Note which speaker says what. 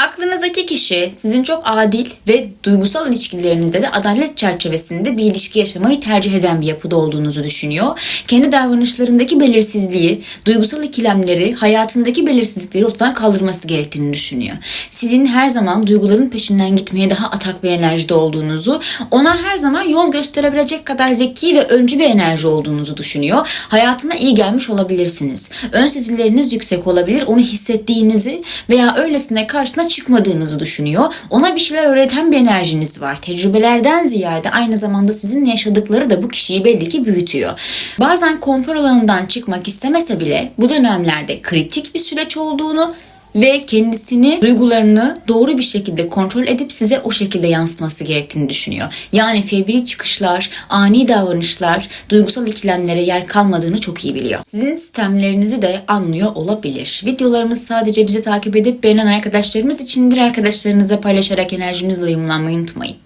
Speaker 1: Aklına Aklınızdaki kişi sizin çok adil ve duygusal ilişkilerinizde de adalet çerçevesinde bir ilişki yaşamayı tercih eden bir yapıda olduğunuzu düşünüyor. Kendi davranışlarındaki belirsizliği, duygusal ikilemleri, hayatındaki belirsizlikleri ortadan kaldırması gerektiğini düşünüyor. Sizin her zaman duyguların peşinden gitmeye daha atak bir enerjide olduğunuzu, ona her zaman yol gösterebilecek kadar zeki ve öncü bir enerji olduğunuzu düşünüyor. Hayatına iyi gelmiş olabilirsiniz. Ön sezileriniz yüksek olabilir. Onu hissettiğinizi veya öylesine karşısına çıkmadığınızı düşünüyor. Ona bir şeyler öğreten bir enerjiniz var. Tecrübelerden ziyade aynı zamanda sizin yaşadıkları da bu kişiyi belli ki büyütüyor. Bazen konfor alanından çıkmak istemese bile bu dönemlerde kritik bir süreç olduğunu ve kendisini, duygularını doğru bir şekilde kontrol edip size o şekilde yansıtması gerektiğini düşünüyor. Yani fevri çıkışlar, ani davranışlar, duygusal ikilemlere yer kalmadığını çok iyi biliyor. Sizin sistemlerinizi de anlıyor olabilir. Videolarımız sadece bizi takip edip beğenen arkadaşlarımız içindir. Arkadaşlarınıza paylaşarak enerjimizle uyumlanmayı unutmayın.